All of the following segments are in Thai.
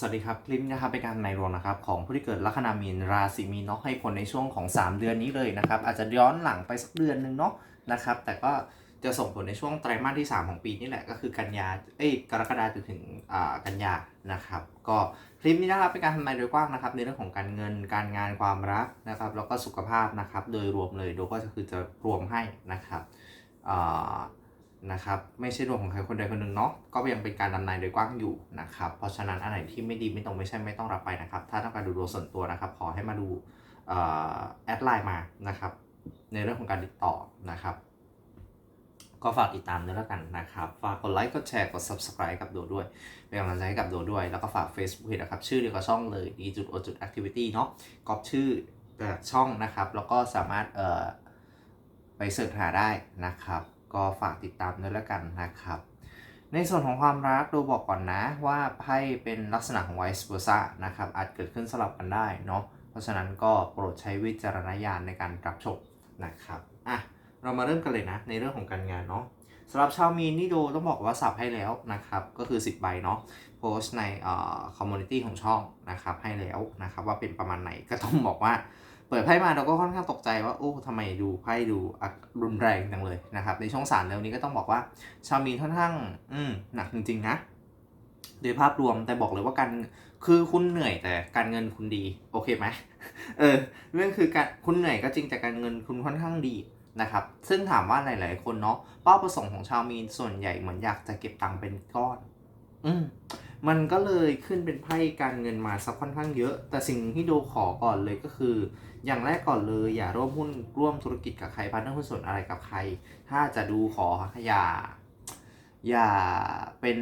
สวัสดีครับ คลิปนะครับเป็นการในรวมนะครับของผู้ที่เกิดลัคนามีนราศีมีนเนาะให้ผลในช่วงของ 3 เดือนนี้เลยนะครับ อาจจะย้อนหลังไปสักเดือนหนึ่งเนาะนะครับ แต่ก็จะส่งผลในช่วงไตรมาสที่ 3 ของปีนี่แหละก็คือกันยาเอ้ยกรกฎาจนถึงอ่ากันยานะครับ ก็คลิปนี้นะครับเป็นการทำนายโดยกว้างนะครับ ในเรื่องของการเงินการงานความรักนะครับแล้วก็สุขภาพนะครับ โดยรวมเลยโดยก็คือจะรวมให้นะครับอ่า นะครับไม่ใช่ดวงของใครคนใดคนหนึ่งเนาะก็ยังเป็นการดำนายโดยกว้างอยู่นะครับเพราะฉะนั้นอันไหนที่ไม่ดีไม่ตรงไม่ใช่ไม่ต้องรับไปนะครับ ถ้าต้องการดูดวงส่วนตัวนะครับขอให้มาดูออแอดไลน์มานะครับในเรื่องของการติดต่อนะครับ ก็ฝากติดตามด้วยแล้วกันนะครับฝากกดไลค์กดแชร์กด subscribe กับโดด้วยเป็นกำลังใจให้กับโดด้วย แล้วก็ฝาก Facebook นะครับชื่อเดียวกับช่องเลย d จุด o จุด activity เนาะก๊อปชื่อช่องนะครับ แล้วก็สามารถเอ่อไปเสิร์ชหาได้นะครับ ก็ฝากติดตามด้วยแล้วกันนะครับ ในส่วนของความรักดูบอกก่อนนะว่าไพ่เป็นลักษณะของ vice versa นะครับอาจเกิดขึ้นสลับกันได้เนาะเพราะฉะนั้นก็โปรดใช้วิจารณญาณในการรับชมนะครับอะเรามาเริ่มกันเลยนะในเรื่องของการงานเนาะสำหรับชาวมีนนี่ดูต้องบอกว่าสับให้แล้วนะครับ ก็คือ 10 ใบเนาะโพสต์ในเอ่อคอมมูนิตี้ของช่องนะครับให้แล้วนะครับว่าเป็นประมาณไหนก็ต้องบอกว่า เปิดไพ่มาเราก็ค่อนข้างตกใจว่าโอ้ทำไมดูไพ่ดูรุนแรงจังเลยนะครับ ในช่องสารเร็วนี้ก็ต้องบอกว่าชาวมีนค่อนข้างอืมหนักจริงๆนะโดยภาพรวมแต่บอกเลยว่าการคือคุณเหนื่อยแต่การเงินคุณดีโอเคไหมเออเรื่องคือการคุณเหนื่อยก็จริงแต่การเงินคุณค่อนข้างดีนะครับซึ่งถามว่าหลาย ๆ คนเนาะเป้าประสงค์ของชาวมีนส่วนใหญ่เหมือนอยากจะเก็บตังค์เป็นก้อน อืม มันก็เลยขึ้นเป็นไพ่การเงินมาสักค่อนข้างเยอะ แต่สิ่งที่โดขอก่อนเลยก็คือ อย่างแรกก่อนเลยอย่าร่วมหุ้นร่วมธุรกิจกับใครพันธหุ้นส่วนอะไรกับใคร ถ้าจะดูขออย่า อย่าเป็น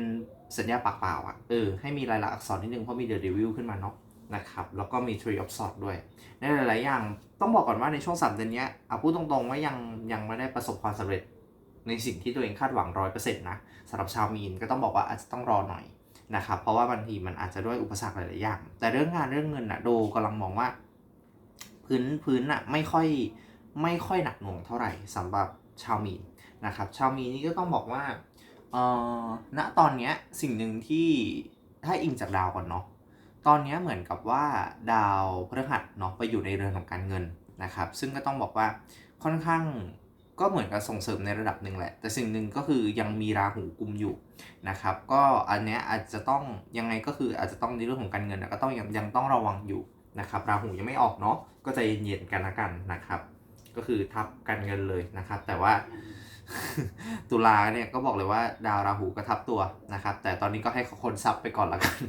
สัญญาปากเปล่าอะเออให้มีรายละอักษรนิดนึงเพราะมีเดอะ e วิวขึ้นมาเนาะนะครับแล้วก็มี Tree of Swords ด้วย ในหลาย ๆ อย่างต้องบอกก่อนว่าในช่วงสามเดือนนี้เอาพูดตรง ๆ ว่ายังยังไม่ได้ประสบความสำเร็จในสิ่งที่ตัวเองคาดหวังร้อยเปอร์เซ็นต์นะสำหรับชาวมีนก็ต้องบอกว่าอาจจะต้องรอหน่อย นะครับเพราะว่าบางทีมันอาจจะด้วยอุปสรรคหลายๆอย่าง แต่เรื่องงานเรื่องเงินอะโดกำลังมองว่าพื้นพื้นอะไม่ค่อยไม่ค่อยหนักหน่วงเท่าไหร่สำหรับชาวมีนนะครับชาวมีนนี่ก็ต้องบอกว่าเอ่อณตอนเนี้ยสิ่งหนึ่งที่ถ้าอิงจากดาวก่อนเนาะตอนนี้เหมือนกับว่าดาวพฤหัสเนาะไปอยู่ในเรือนของการเงินนะครับ ซึ่งก็ต้องบอกว่าค่อนข้าง ก็เหมือนกับส่งเสริมในระดับหนึ่งแหละ แต่สิ่งหนึ่งก็คือยังมีราหูกุมอยู่นะครับ ก็อันเนี้ยอาจจะต้องยังไงก็คืออาจจะต้องในเรื่องของการเงินก็ต้องยังยังต้องระวังอยู่นะครับ ราหูยังไม่ออกเนาะก็ใจเย็นๆกันละกันนะครับ ก็คือทับกันเงินเลยนะครับ แต่ว่าตุลาเนี่ยก็บอกเลยว่าดาวราหูก็ทับตัวนะครับ แต่ตอนนี้ก็ให้เขาคนซับไปก่อนละกัน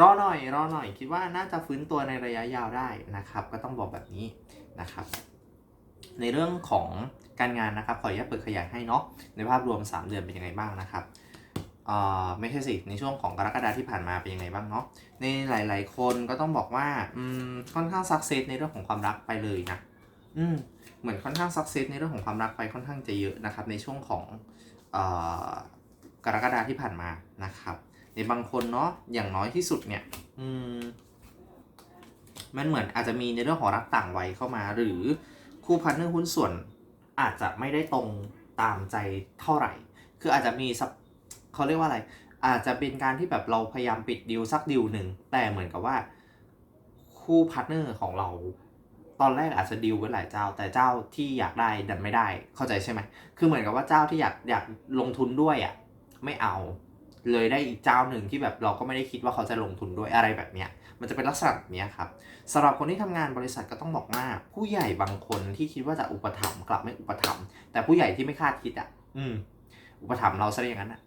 รอหน่อยรอหน่อยคิดว่าน่าจะฟื้นตัวในระยะยาวได้นะครับ ก็ต้องบอกแบบนี้นะครับ ในเรื่องของการงานนะครับ ขออนุญาตเปิดขยายให้เนาะในภาพรวม 3 เดือนเป็นยังไงบ้างนะครับเอ่อไม่ใช่สิ ในช่วงของกรกฎาที่ผ่านมาเป็นยังไงบ้างเนาะ ในหลาย ๆ คนก็ต้องบอกว่าอืมค่อนข้างสักเซสในเรื่องของความรักไปเลยนะ อืม เหมือนค่อนข้างสักเซสในเรื่องของความรักไปค่อนข้างจะเยอะนะครับ ในช่วงของเอ่อกรกฎาที่ผ่านมานะครับ ในบางคนเนาะ อย่างน้อยที่สุดเนี่ย อืม มันเหมือนอาจจะมีในเรื่องของรักต่างวัยเข้ามาหรือ คู่พันเนอร์หุ้นส่วนอาจจะไม่ได้ตรงตามใจเท่าไหร่ คืออาจจะมีสักเขาเรียกว่าอะไร อาจจะเป็นการที่แบบเราพยายามปิดดีลสักดีลหนึ่ง แต่เหมือนกับว่า คู่พาร์ทเนอร์ของเรา ตอนแรกอาจจะดีลไว้หลายเจ้า แต่เจ้าที่อยากได้ดันไม่ได้ เข้าใจใช่ไหม คือเหมือนกับว่าเจ้าที่อยากอยากลงทุนด้วยอะไม่เอา เลยได้อีกเจ้าหนึ่งที่แบบเราก็ไม่ได้คิดว่าเขาจะลงทุนด้วยอะไรแบบเนี้ย มันจะเป็นลักษณะแบบนี้ครับสำหรับคนที่ทำงานบริษัทก็ต้องบอกว่า ผู้ใหญ่บางคนที่คิดว่าจะอุปถัมภ์กลับไม่อุปถัมภ์แต่ผู้ใหญ่ที่ไม่คาดคิดอะ อืม อุปถัมภ์เราซะอย่างนั้นอะ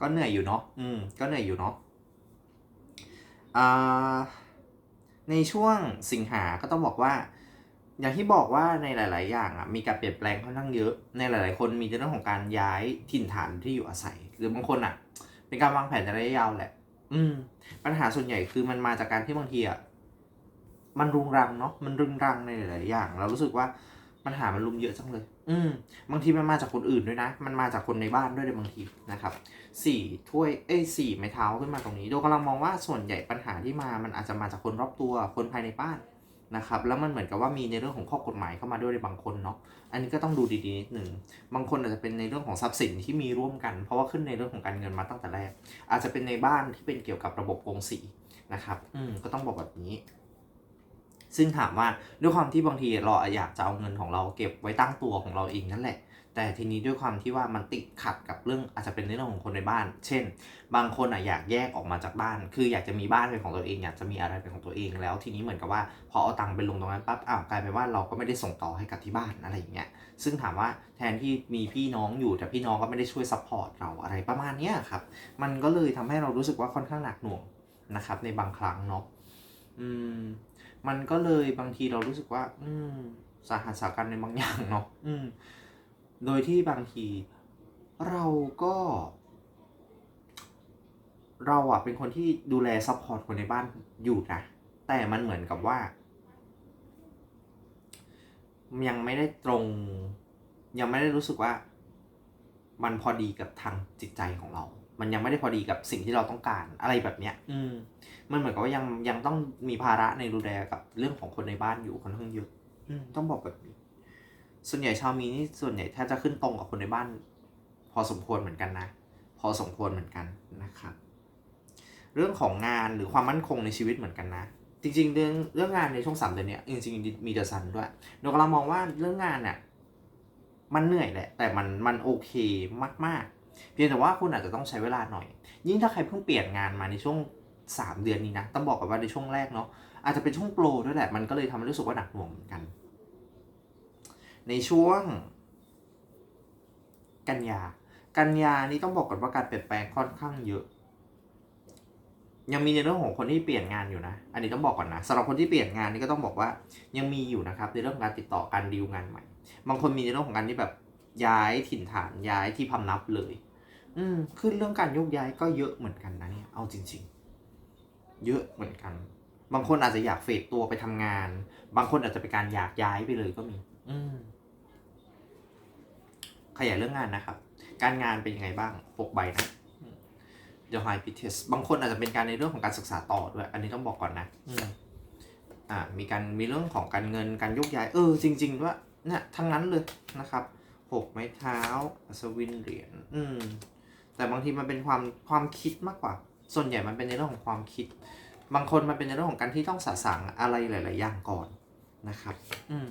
ก็เหนื่อยอยู่เนาะอืม ก็เหนื่อยอยู่เนาะอ่าในช่วงสิงหาก็ต้องบอกว่า อย่างที่บอกว่าในหลาย ๆ อย่างอะมีการเปลี่ยนแปลงค่อนข้างเยอะ ในหลาย ๆ คนมีเรื่องของการย้ายถิ่นฐานที่อยู่อาศัย หรือบางคนอะ เป็นการวางแผนระยะยาวแหละ อืม ปัญหาส่วนใหญ่คือมันมาจากการที่บางทีอะมันรุงรังเนาะมันรุงรังในหลาย ๆ อย่าง เรารู้สึกว่าปัญหามันรุมเยอะจังเลย อืม บางทีมันมาจากคนอื่นด้วยนะ มันมาจากคนในบ้านด้วยในบางทีนะครับสี่ถ้วย เอ้ยสี่ไม้เท้าขึ้นมาตรงนี้ โดยกำลังมองว่าส่วนใหญ่ปัญหาที่มา มันอาจจะมาจากคนรอบตัว คนภายในบ้าน นะครับแล้วมันเหมือนกับว่ามีในเรื่องของข้อกฎหมายเข้ามาด้วยในบางคนเนาะอันนี้ก็ต้องดูดีๆนิดหนึ่งบางคนอาจจะเป็นในเรื่องของทรัพย์สินที่มีร่วมกัน เพราะว่าขึ้นในเรื่องของการเงินมาตั้งแต่แรก อาจจะเป็นในบ้านที่เป็นเกี่ยวกับระบบกงสีนะครับอืมก็ต้องบอกแบบนี้ ซึ่งถามว่าด้วยความที่บางทีเราอยากจะเอาเงินของเราเก็บไว้ตั้งตัวของเราเองนั่นแหละ แต่ทีนี้ด้วยความที่ว่ามันติดขัดกับเรื่องอาจจะเป็นเรื่องของคนในบ้าน เช่น บางคนอะอยากแยกออกมาจากบ้าน คืออยากจะมีบ้านเป็นของตัวเองอยากจะมีอะไรเป็นของตัวเองแล้ว ทีนี้เหมือนกับว่าพอเอาตังค์ไปลงตรงนั้นปั๊บอ้าวกลายเป็นว่าเราก็ไม่ได้ส่งต่อให้กับที่บ้านอะไรอย่างเงี้ยซึ่งถามว่าแทนที่มีพี่น้องอยู่แต่พี่น้องก็ไม่ได้ช่วยซัพพอร์ตเราอะไรประมาณเนี้ยครับมันก็เลยทำให้เรารู้สึกว่าค่อนข้างหนักหน่วงนะครับในบางครั้งเนาะอืม มันก็เลยบางทีเรารู้สึกว่า อืมสาหัสสากันในบางอย่างเนาะอืม โดยที่บางที เราก็ เราอะเป็นคนที่ดูแลซัพพอร์ตคนในบ้านอยู่นะแต่มันเหมือนกับว่า ยังไม่ได้ตรง ยังไม่ได้รู้สึกว่า มันพอดีกับทางจิตใจของเรา มันยังไม่ได้พอดีกับสิ่งที่เราต้องการอะไรแบบเนี้ย อืม มันเหมือนกับว่ายังยังต้องมีภาระในดูแลกับเรื่องของคนในบ้านอยู่ค่อนข้างเยอะอืมต้องบอกแบบนี้ ส่วนใหญ่ชาวมีนี่ส่วนใหญ่แทบจะขึ้นตรงกับคนในบ้าน พอสมควรเหมือนกันนะ พอสมควรเหมือนกันนะครับ เรื่องของงานหรือความมั่นคงในชีวิตเหมือนกันนะ จริง ๆ เรื่องเรื่องงานในช่วงสามเดือนเนี้ยจริงๆมีเดอะซันด้วยโดยเรามองว่าเรื่องงานเนี่ยมันเหนื่อยแหละ แต่มันมันโอเคมาก ๆ เพียงแต่ว่าคุณอาจจะต้องใช้เวลาหน่อย ยิ่งถ้าใครเพิ่งเปลี่ยนงานมาในช่วง 3 เดือนนี้นะ ต้องบอกกันว่าในช่วงแรกเนาะ อาจจะเป็นช่วงโปรด้วยแหละ มันก็เลยทำให้รู้สึกว่าหนักหน่วงเหมือนกัน ในช่วง กันยา กันยานี้ต้องบอกก่อนว่าการเปลี่ยนแปลงค่อนข้างเยอะ ยังมีในเรื่องของคนที่เปลี่ยนงานอยู่นะ อันนี้ต้องบอกก่อนนะสำหรับคนที่เปลี่ยนงานนี่ก็ต้องบอกว่ายังมีอยู่นะครับในเรื่องของการติดต่อการดีลงานใหม่ บางคนมีในเรื่องของการที่แบบย้ายถิ่นฐานย้ายที่พำนับเลย อืมขึ้นเรื่องการโยกย้ายก็เยอะเหมือนกันนะเนี่ย เอาจริง ๆ เยอะเหมือนกัน บางคนอาจจะอยากเฟดตัวไปทำงาน บางคนอาจจะเป็นการอยากย้ายไปเลยก็มี อืมขยายเรื่องงานนะครับ การงานเป็นยังไงบ้างปกใบนะเดี๋ยวไฮพิเทสบางคนอาจจะเป็นการในเรื่องของการศึกษาต่อด้วย อันนี้ต้องบอกก่อนนะอืมอ่า มีการมีเรื่องของการเงินการโยกย้าย เออ จริง ๆ ว่าเนี่ยทั้งนั้นเลยนะครับหกไม้เท้าอัศวินเหรียญอืม แต่บางทีมันเป็นความความคิดมากกว่า ส่วนใหญ่มันเป็นในเรื่องของความคิด บางคนมันเป็นในเรื่องของการที่ต้องสะสางอะไรหลาย ๆ อย่างก่อนนะครับ อืม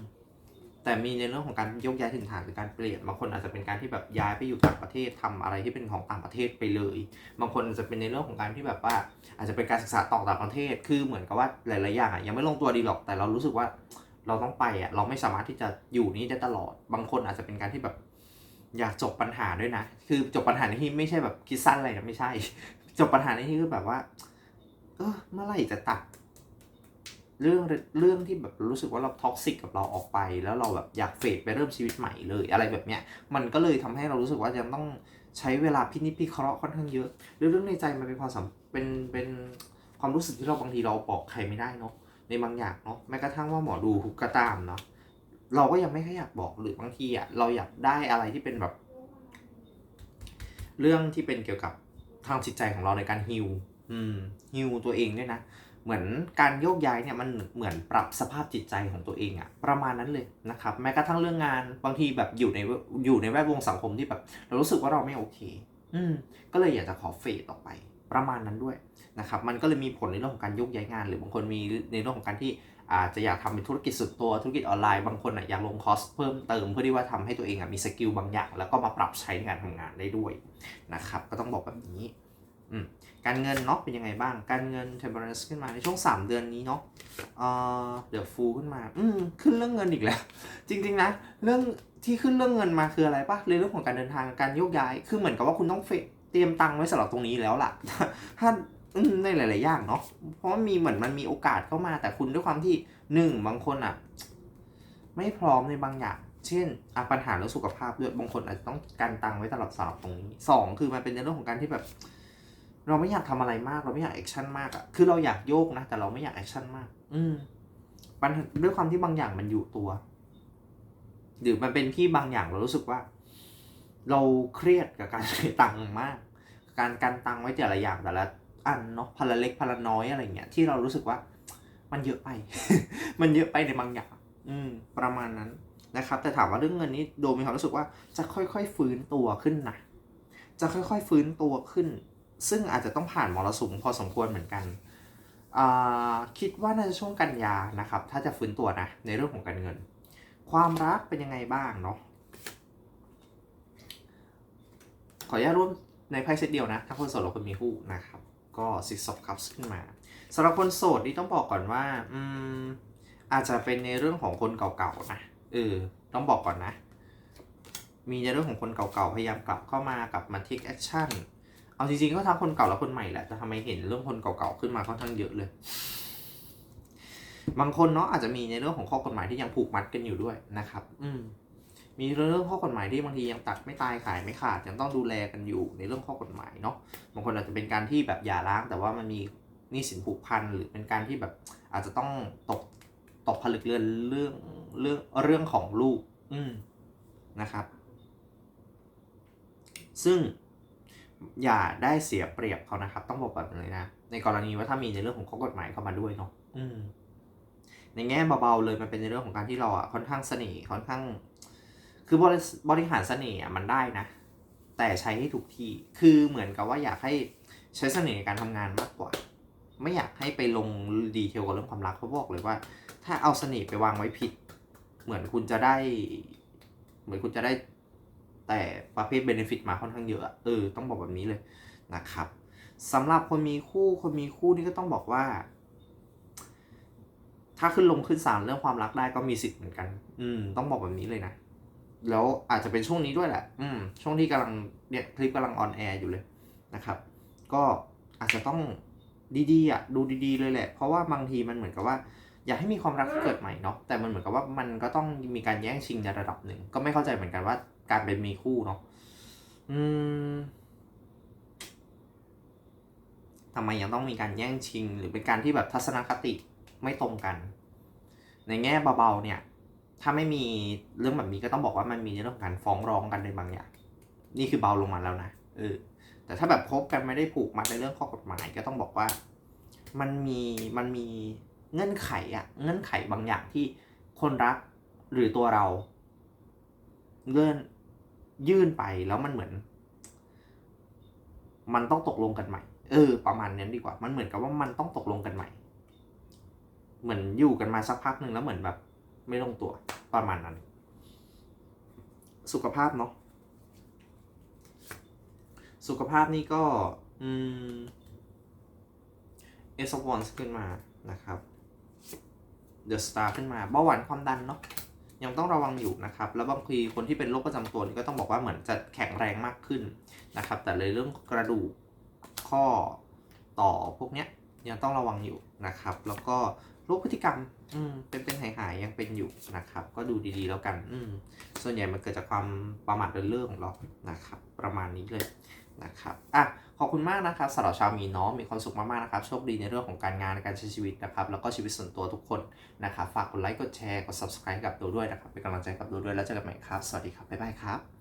แต่มีในเรื่องของการยกย้ายถิ่นฐานหรือการเปลี่ยนบางคนอาจจะเป็นการที่แบบย้ายไปอยู่ต่างประเทศทำอะไรที่เป็นของต่างประเทศไปเลย บางคนอาจจะเป็นในเรื่องของการที่แบบว่า อาจจะเป็นการศึกษาต่อต่างประเทศ คือเหมือนกับว่าหลาย ๆ อย่างอะยังไม่ลงตัวดีหรอกแต่เรารู้สึกว่าเราต้องไปอะเราไม่สามารถที่จะอยู่นี่ได้ตลอด บางคนอาจจะเป็นการที่แบบ อยากจบปัญหาด้วยนะ คือจบปัญหาในที่ไม่ใช่แบบคิดสั้นอะไรนะไม่ใช่ จบปัญหาในที่คือแบบว่า เออเมื่อไหร่จะตัด เรื่องเรื่องที่แบบรู้สึกว่าเราท็อกซิกกับเราออกไป แล้วเราแบบอยากเฟดไปเริ่มชีวิตใหม่เลยอะไรแบบเนี้ย มันก็เลยทำให้เรารู้สึกว่ายังต้องใช้เวลาพินิจพิเคราะห์ค่อนข้างเยอะเรื่องในใจมันเป็นความสัมเป็นเป็นความรู้สึกที่เราบางทีเราบอกใครไม่ได้เนาะในบางอย่างเนาะแม้กระทั่งว่าหมอดูก็ตามเนาะ เราก็ยังไม่ค่อยอยากบอกหรือบางทีอะเราอยากได้อะไรที่เป็นแบบ เรื่องที่เป็นเกี่ยวกับทางจิตใจของเราในการฮิวอืมฮิวตัวเองด้วยนะเหมือนการโยกย้ายเนี่ยมันเหมือนปรับสภาพจิตใจของตัวเองอะประมาณนั้นเลยนะครับแม้กระทั่งเรื่องงานบางทีแบบอยู่ในอยู่ในแวดวงสังคมที่แบบ เรารู้สึกว่าเราไม่โอเค อืมก็เลยอยากจะขอเฟดออกไป ประมาณนั้นด้วยนะครับมันก็เลยมีผลในเรื่องของการโยกย้ายงาน หรือบางคนมีในเรื่องของการที่ อาจจะอยากทำเป็นธุรกิจส่วนตัวธุรกิจออนไลน์บางคนอะอยากลงคอสเพิ่มเติมเพื่อที่ว่าทำให้ตัวเองอะมีสกิลบางอย่าง แล้วก็มาปรับใช้ในการทำงานได้ด้วยนะครับก็ต้องบอกแบบนี้การเงินเนาะเป็นยังไงบ้าง การเงิน temperance ขึ้นมาในช่วง 3 เดือนนี้เนาะเอ่อเดี๋ยวฟูขึ้นมา อืมขึ้นเรื่องเงินอีกแล้ว จริงๆนะ เรื่องที่ขึ้นเรื่องเงินมาคืออะไรปะเรื่องของการเดินทางการโยกย้าย คือเหมือนกับว่าคุณต้องเตรียมตังค์ไว้สำหรับตรงนี้แล้วล่ะ ถ้า ในหลาย ๆ อย่างเนาะเพราะมีเหมือนมันมีโอกาสเข้ามา แต่คุณด้วยความที่หนึ่งบางคนอะ ไม่พร้อมในบางอย่างเช่นปัญหาเรื่องสุขภาพด้วยบางคนอาจจะต้องการตังค์ไว้ตลอดสำหรับตรงนี้สองคือมันเป็นในเรื่องของการที่แบบ เราไม่อยากทำอะไรมาก เราไม่อยากแอคชั่นมากอะคือเราอยากโยกนะ แต่เราไม่อยากแอคชั่นมาก อืมปัญหาด้วยความที่บางอย่างมันอยู่ตัว หรือมันเป็นที่บางอย่างเรารู้สึกว่า เราเครียดกับการใช้ตังค์มาก การการตังค์ไว้แต่ละอย่างแต่ละ อันเนาะพนละเล็กพนละน้อยอะไรเงี้ยที่เรารู้สึกว่า มันเยอะไป มันเยอะไปในบางอย่างอืม ประมาณนั้นนะครับ แต่ถามว่าเรื่องเงินนี้โดมมีความรู้สึกว่าจะค่อยๆฟื้นตัวขึ้นนะจะค่อยๆฟื้นตัวขึ้น ซึ่งอาจจะต้องผ่านมรสุมพอสมควรเหมือนกันคิดว่าน่าจะช่วงกันยานะครับ ถ้าจะฟื้นตัวนะในเรื่องของการเงิน ความรักเป็นยังไงบ้างเนาะขออนุญาตร่วมในไพ่เซตเดียวนะถ้าคนโสดหรือคนมีคู่นะครับ ก็ six of cups ขึ้นมาสำหรับคนโสดนี่ต้องบอกก่อนว่าอืมอาจจะเป็นในเรื่องของคนเก่าๆนะเออต้องบอกก่อนนะ มีในเรื่องของคนเก่าๆพยายามกลับเข้ามากลับมา take action เอาจริงๆก็ทั้งคนเก่าและคนใหม่แหละแต่ทำไมเห็นเรื่องคนเก่าๆขึ้นมาค่อนข้างเยอะเลย บางคนเนาะอาจจะมีในเรื่องของข้อกฎหมายที่ยังผูกมัดกันอยู่ด้วยนะครับ อืม มีเรื่องข้อกฎหมายที่บางทียังตัดไม่ตายขายไม่ขาดยังต้องดูแลกันอยู่ในเรื่องข้อกฎหมายเนาะบางคนอาจจะเป็นการที่แบบหย่าร้าง แต่ว่ามันมีนี้สินผูกพันหรือเป็นการที่แบบอาจจะต้องตกตกผลึกเรือนเรื่องเรื่องเรื่องของลูก อืมนะครับ ซึ่งอย่าได้เสียเปรียบเขานะครับ ต้องบอกแบบนี้นะในกรณีว่าถ้ามีในเรื่องของข้อกฎหมายเข้ามาด้วยเนาะในแง่เบาๆเลยมันเป็นในเรื่องของการที่เราอะค่อนข้างเสน่ห์ค่อนข้าง คือบริบริหารเสน่ห์มันได้นะ แต่ใช้ให้ถูกที่ คือเหมือนกับว่าอยากให้ใช้เสน่ห์ในการทำงานมากกว่า ไม่อยากให้ไปลงดีเทลกับเรื่องความรักเขาะบอกเลยว่า ถ้าเอาเสน่ห์ไปวางไว้ผิด เหมือนคุณจะได้ เหมือนคุณจะได้แต่ประเภทเบนฟิตมาค่อนข้างเยอะอะ เออ ต้องบอกแบบนี้เลยนะครับสำหรับคนมีคู่คนมีคู่นี่ก็ต้องบอกว่า ถ้าขึ้นลงขึ้นศาลเรื่องความรักได้ก็มีสิทธิ์เหมือนกัน อืม ต้องบอกแบบนี้เลยนะ แล้วอาจจะเป็นช่วงนี้ด้วยแหละ อืม ช่วงที่กำลังเนี่ยคลิปกำลังออนแอร์อยู่เลยนะครับ ก็อาจจะต้องดีๆอะดูดีๆเลยแหละ เพราะว่าบางทีมันเหมือนกับว่า อยากให้มีความรักที่เกิดใหม่เนาะแต่มันเหมือนกับว่ามันก็ต้องมีการแย่งชิงในระดับหนึ่ง ก็ไม่เข้าใจเหมือนกันว่าการเป็นมีคู่เนาะอืมทำไมยังต้องมีการแย่งชิง หรือเป็นการที่แบบทัศนคติไม่ตรงกัน ในแง่เบาๆเนี่ย ถ้าไม่มีเรื่องแบบนี้ก็ต้องบอกว่ามันมีเรื่องของการฟ้องร้องกันในบางอย่าง นี่คือเบาลงมาแล้วนะเออแต่ถ้าแบบคบกันไม่ได้ผูกมัดในเรื่องข้อกฎหมายก็ต้องบอกว่า มันมีมันมีเงื่อนไขอะเงื่อนไขบางอย่างที่คนรักหรือตัวเราเงื่อนยื่นไปแล้วมันเหมือน มันต้องตกลงกันใหม่ เออ ประมาณนั้นดีกว่า มันเหมือนกับว่ามันต้องตกลงกันใหม่ เหมือนอยู่กันมาสักพักหนึ่งแล้วเหมือนแบบ ไม่ลงตัวประมาณนั้น สุขภาพเนาะสุขภาพนี่ก็อืมเอสวอนขึ้นมานะครับเดอะสตาร์ขึ้นมาเบาหวานความดันเนาะยังต้องระวังอยู่นะครับ แล้วบางทีคนที่เป็นโรคประจำตัวนี่ก็ต้องบอกว่าเหมือนจะแข็งแรงมากขึ้นนะครับ แต่เลยเรื่องกระดูกข้อต่อพวกเนี้ยยังต้องระวังอยู่นะครับ แล้วก็ โรคพฤติกรรม อืม เป็นเป็นหายหายๆยังเป็นอยู่นะครับ ก็ดูดีๆแล้วกัน อืม ส่วนใหญ่มันเกิดจากความประมาทเลินเล่อของเรานะครับ ประมาณนี้เลยนะครับ อะ ขอบคุณมากนะครับสำหรับชาวมีนเนาะมีความสุขมากๆนะครับ โชคดีในเรื่องของการงานการใช้ชีวิตนะครับ แล้วก็ชีวิตส่วนตัวทุกคนนะครับ ฝากกดไลค์ กดแชร์ กด subscribe กับตัวด้วยนะครับ เป็นกำลังใจกับตัวด้วย แล้วเจอกันใหม่ครับ สวัสดีครับ บ๊ายบายครับ